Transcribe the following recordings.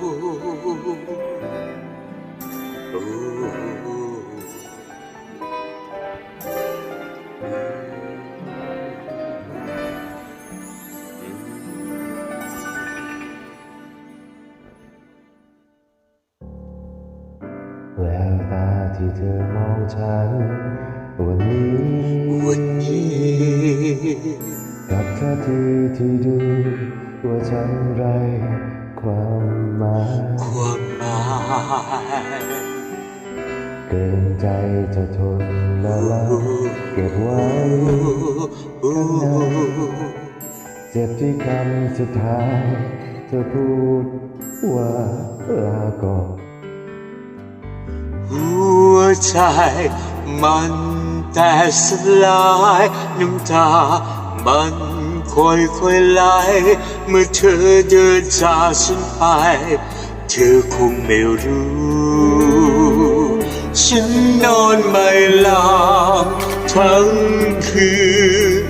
แววตาที่เธอมองฉัน วันนี้วันนี้กับท่าทีที่ดูว่าฉันไร ความหมายความหมายเกินใจจะทนละละเก็บไว้ข้างในเจ็บที่คำสุดท้ายเธอพูดว่าลาก่อนหัวใจมันแต่สลายน้ำตามัน ค่อยๆไหลเมื่อเธอเดินจากฉันไป เธอคงไม่รู้ ฉันนอนไม่หลับทั้งคืน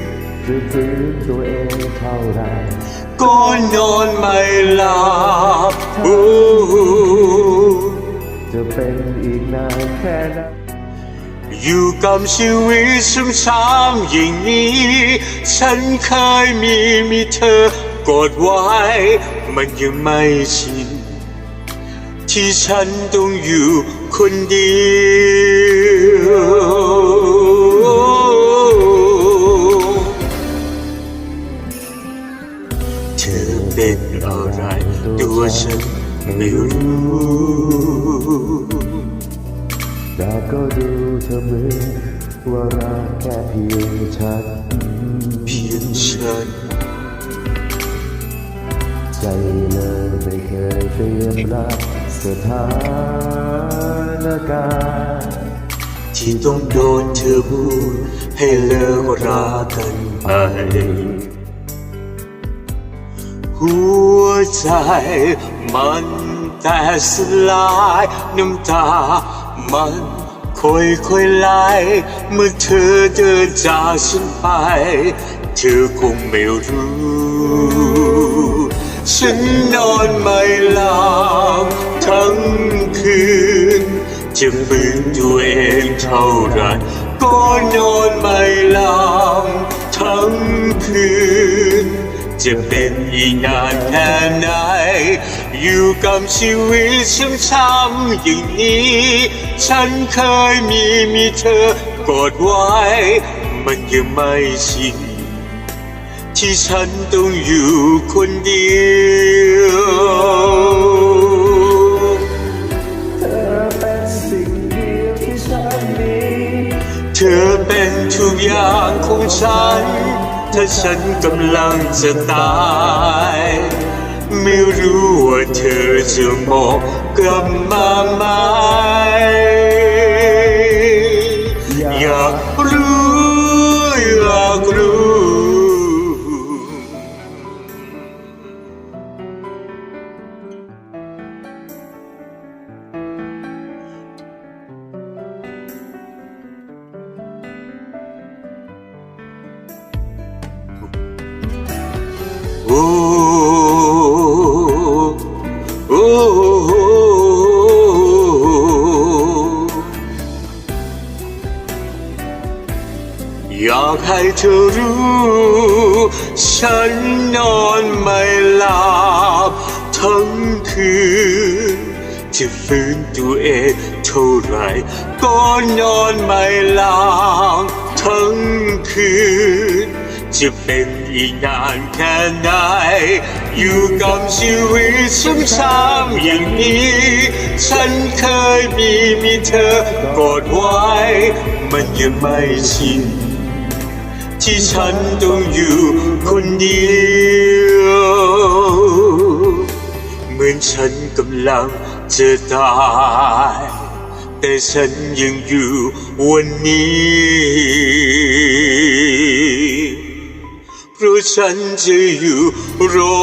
จะฟื้นตัวเองเท่าไรก็นอนไม่หลับจะเป็นอีกนานแค่ไหน อยู่กับชีวิตซ้ำๆอย่างนี้ ฉันเคยมีมีเธอกอดไว้ มันยังไม่ชิน ที่ฉันต้องอยู่คนเดียวเธอเป็นอะไรตัวฉันไม่รู้ แต่ก็ดูเธอเหมือนว่ารักแค่เพียงฉันเพียงฉันใจเลยไม่เคยเตรียมรับสถานการณ์ที่ต้องโดนเธอพูดให้เลิกรักกันไป หัวใจมันแต่สลายน้ำตา มันค่อยๆไหลเมื่อเธอเดินจากฉันไป เธอคงไม่รู้ ฉันนอนไม่หลับทั้งคืนจะฝืนตัวเองเท่าไรก็นอนไม่หลับทั้งคืน จะเป็นอีกนานแค่ไหน อยู่กับชีวิตช้ำๆอย่างนี้ ฉันเคยมีมีเธอกอดไว้ มันยังไม่ชินที่ฉันต้องอยู่คนเดียวเธอเป็นสิ่งเดียวที่ฉันมีเธอเป็นทุกอย่างของฉัน ถ้าฉันกำลังจะตาย ไม่รู้ว่าเธอจะมองกลับมาไหม อยากให้เธอรู้ ฉันนอนไม่หลับทั้งคืน จะฟื้นตัวเองเท่าไรก็นอนไม่หลับทั้งคืน จะเป็นอีกนานแค่ไหน อยู่กับชีวิตช้ำๆอย่างนี้ ฉันเคยมีมีเธอกอดไว้ มันยังไม่ชิน ที่ฉันต้องอยู่คนเดียว เหมือนฉันกำลังจะตายแต่ฉันยังอยู่วันนี้ เพราะฉันจะอยู่รอ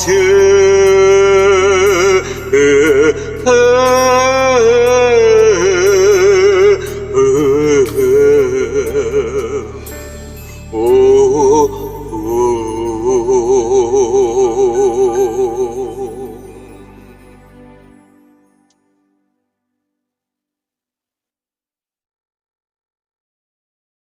เธอ